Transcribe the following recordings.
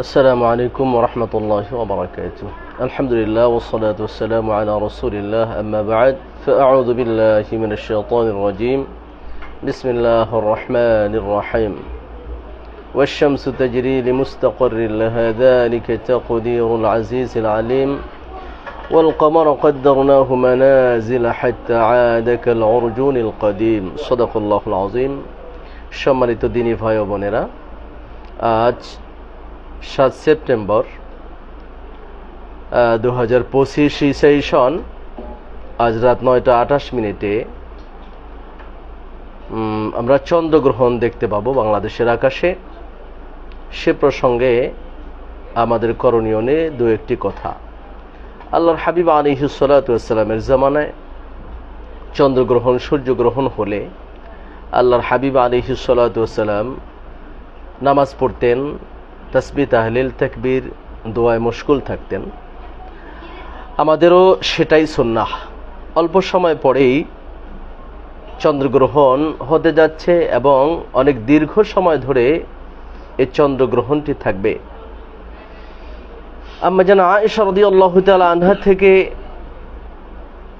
السلام عليكم ورحمة الله وبركاته الحمد لله والصلاة والسلام على رسول الله أما بعد فأعوذ بالله من الشيطان الرجيم بسم الله الرحمن الرحيم والشمس تجري لمستقر لها ذلك تقدير العزيز العليم والقمر قدرناه منازل حتى عاد كالعرجون القديم صدق الله العظيم সম্মানিত দিনী ভাই ও বোনেরা আজ সাত সেপ্টেম্বর দু হাজার পঁচিশ ইসাই সন, আজ রাত নয়টা আঠাশ মিনিটে আমরা চন্দ্রগ্রহণ দেখতে পাবো বাংলাদেশের আকাশে। সে প্রসঙ্গে আমাদের করণীয় নিয়ে দু একটি কথা। আল্লাহর হাবিব আলী সালাতামের জামানায় চন্দ্রগ্রহণ, সূর্যগ্রহণ হলে আল্লাহর হাবিব আলী সালাতাম নামাজ পড়তেন। তসবি তাহলিল, তকবীর দোয়ায় মুশকুল থাকতেন। আমাদেরও সেটাই সুন্নাহ। অল্প সময় পরেই চন্দ্রগ্রহণ হতে যাচ্ছে এবং অনেক দীর্ঘ সময় ধরে এই চন্দ্রগ্রহণটি থাকবে। আম্মা যেন আয়েশা রাদিয়াল্লাহু তাআলা আনহা থেকে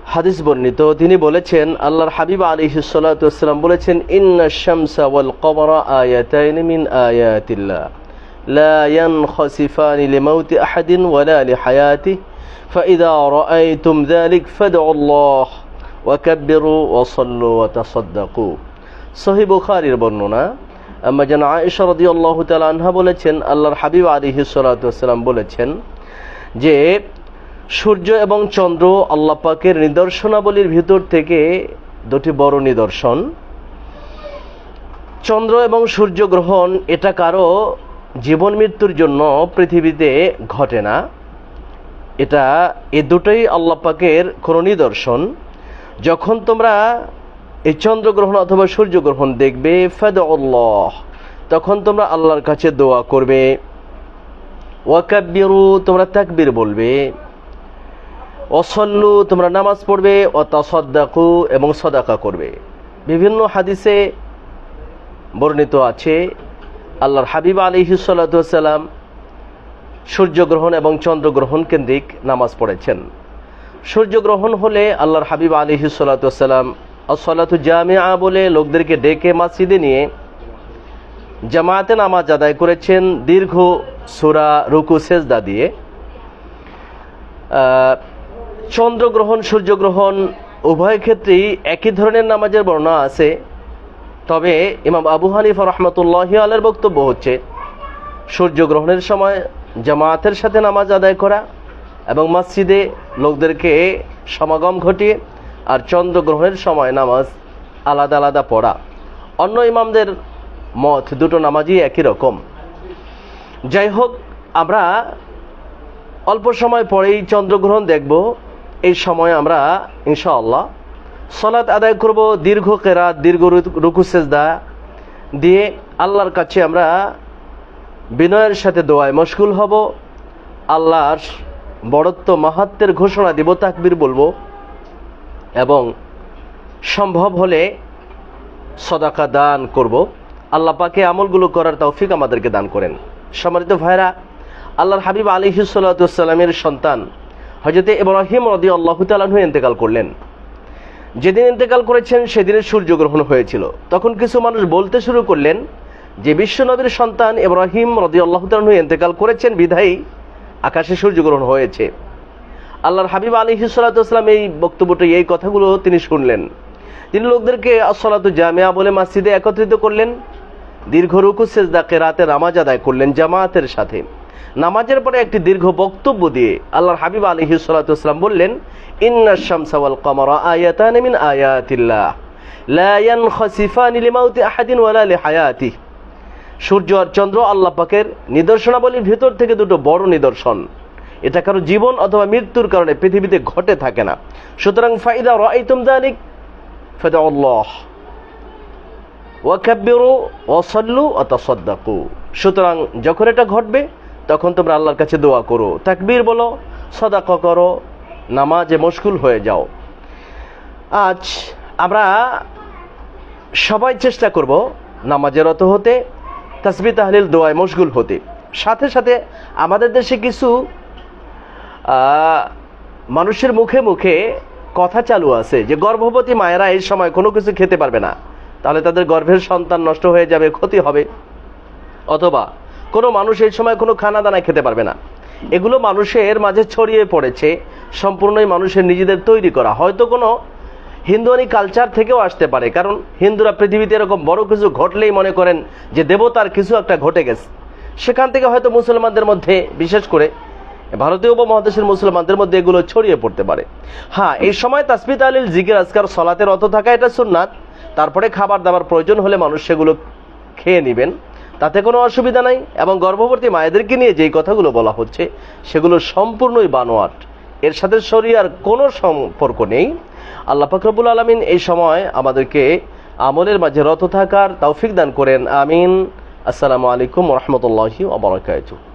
হাদিস বর্ণিত। তিনি বলেছেন, আল্লাহর হাবিব সালাতু ওয়াসসালাম বলেছেন ইন্না শামসা ওয়াল কমরা মিন لا ينخسفان لموت أحد ولا لحياته فإذا رأيتم ذلك فادعوا الله وكبروا وصلوا وتصدقوا সহি বুখারীর বর্ণনা আম্মা যেন আয়েশা রাদিয়াল্লাহু তাআলা আনহা বলেছেন আল্লাহর হাবিব আলাইহিস সালাতু ওয়াসসালাম বলেছেন যে সূর্য এবং চন্দ্র আল্লাহ পাকের নিদর্শনাবলীর ভিতর থেকে দুটি বড় নিদর্শন চন্দ্র এবং সূর্য গ্রহণ এটা কারো জীবন মৃত্যুর জন্য পৃথিবীতে ঘটে না। এটা এ দুটোই আল্লাহ পাকের কোনো নিদর্শন। যখন তোমরা এই চন্দ্রগ্রহণ অথবা সূর্যগ্রহণ দেখবে ফেদ তখন তোমরা আল্লাহর কাছে দোয়া করবে। ওয়াকাব্বিরু, তোমরা তাকবীর বলবে। অসল্লু তোমরা নামাজ পড়বে। ও তাসদ্দাকু এবং সদাকা করবে। বিভিন্ন হাদিসে বর্ণিত আছে আল্লাহর হাবিব আলী সাল্লাম সূর্যগ্রহণ এবং চন্দ্রগ্রহণ কেন্দ্রিক নামাজ পড়েছেন। সূর্যগ্রহণ হলে আল্লাহর হাবিব আলী সাল্লাম আসলাতু জামিয়া বলে লোকদেরকে ডেকে মসজিদে নিয়ে জামায়াতে নামাজ আদায় করেছেন দীর্ঘ সুরা রুকু সেজদা দিয়ে। চন্দ্রগ্রহণ, সূর্যগ্রহণ উভয় ক্ষেত্রেই একই ধরনের নামাজের বর্ণনা আছে। তবে ইমাম আবু হানিফা রহমতুল্লাহ আলের বক্তব্য হচ্ছে, সূর্যগ্রহণের সময় জামায়াতের সাথে নামাজ আদায় করা এবং মসজিদে লোকদেরকে সমাগম ঘটিয়ে আর চন্দ্রগ্রহণের সময় নামাজ আলাদা আলাদা পড়া। অন্য ইমামদের মত দুটো নামাজই একই রকম। যাই হোক, আমরা অল্প সময় পরেই চন্দ্রগ্রহণ দেখব। এই সময় আমরা ইনশাআল্লাহ সলাৎ আদায় করব, দীর্ঘ কেরাত, দীর্ঘ রুকু সেজদা দিয়ে আল্লাহর কাছে আমরা বিনয়ের সাথে দোয়ায় মশগুল হব। আল্লাহর বড়ত্ব মাহাত্মের ঘোষণা দিব, তাকবির বলব। এবং সম্ভব হলে সদাকা দান করব। আল্লাহ পাকে আমলগুলো করার তৌফিক আমাদেরকে দান করেন। সম্মানিত ভাইরা আল্লাহর হাবিব আলী সাল্লামের সন্তান হজরতে ইব্রাহিম রদি আল্লাহ তালাহু ইন্তেকাল করলেন। যেদিন ইন্তেকাল করেছেন, সেদিনের সূর্যগ্রহণ হয়েছিল। তখন কিছু মানুষ বলতে শুরু করলেন যে, বিশ্বনবীর সন্তান ইব্রাহিম রদি আল্লাহ ইন্তেকাল করেছেন, বিধায়ী আকাশে সূর্যগ্রহণ হয়েছে। আল্লাহর হাবিব আলী সাল্লাম এই বক্তব্যটি, এই কথাগুলো তিনি শুনলেন। তিনি লোকদেরকে আসলাতু জামিয়া বলে মসজিদে একত্রিত করলেন। দীর্ঘ রুকু সেজদাকে রাতে নামাজ আদায় করলেন জামায়াতের সাথে। নামাজের পরে একটি দীর্ঘ বক্তব্য দিয়ে আল্লাহর হাবিব আলী সাল্লাম বললেন, ইন্না শামসা ওয়াল কমরা আয়াতান ওয়ালা লিহায়াতিহি সূর্য আর চন্দ্র আল্লাহ পাকের নিদর্শনাবলীর ভিতর থেকে দুটো বড় নিদর্শন। এটা কারও জীবন অথবা মৃত্যুর কারণে পৃথিবীতে ঘটে থাকে না। সুতরাং ফাইদা রাইতুম যালিক, ফাদাউল্লাহ। ওয়াকাব্বিরু ওয়াসাল্লু ওয়া তাসাদ্দাকু। সুতরাং যখন এটা ঘটবে তখন তোমরা আল্লাহর কাছে দোয়া করো। তাকবীর বলো, সদাকা করো, নামাজে মশগুল হয়ে যাও। আজ আমরা সবাই চেষ্টা করব নামাজের রত হতে তাসবি তাহলিল দোয়ায় মশগুল হতে। সাথে সাথে আমাদের দেশে কিছু মানুষের মুখে মুখে কথা চালু আছে যে গর্ভবতী মায়েরা এই সময় কোনো কিছু খেতে পারবে না। তাহলে তাদের গর্ভের সন্তান নষ্ট হয়ে যাবে, ক্ষতি হবে। অথবা কোনো মানুষ এই সময় কোনো খানা দানা খেতে পারবে না। এগুলো মানুষের মাঝে ছড়িয়ে পড়েছে, সম্পূর্ণই মানুষের নিজেদের তৈরি করা। হয়তো কোনো হিন্দুয়ানি কালচার থেকেও আসতে পারে, কারণ হিন্দুরা পৃথিবীতে এরকম বড় কিছু ঘটলেই মনে করেন যে দেবতার কিছু একটা ঘটে গেছে। সেখান থেকে হয়তো মুসলমানদের মধ্যে, বিশেষ করে ভারতীয় উপমহাদেশের মুসলমানদের মধ্যে এগুলো ছড়িয়ে পড়তে পারে। হ্যাঁ এই সময় তাসমিত আলীল জিকির, আজকার সলাতের অত থাকা এটা সুন্নাত। তারপরে খাবার দাবার প্রয়োজন হলে মানুষ সেগুলো খেয়ে নেবেন। তাতে কোনো অসুবিধা নাই এবং গর্ভবতী মায়েদেরকে নিয়ে যেই কথাগুলো বলা হচ্ছে, সেগুলো সম্পূর্ণই বানোয়াট। এর সাথে শরিয়ার কোনো সম্পর্ক নেই। আল্লাহ ফখরবুল আলমিন এই সময় আমাদেরকে আমলের মাঝে রত থাকার তৌফিক দান করেন। আমিন। আসসালামু আলাইকুম রহমতুল্লাহি ওবরাকাতুহ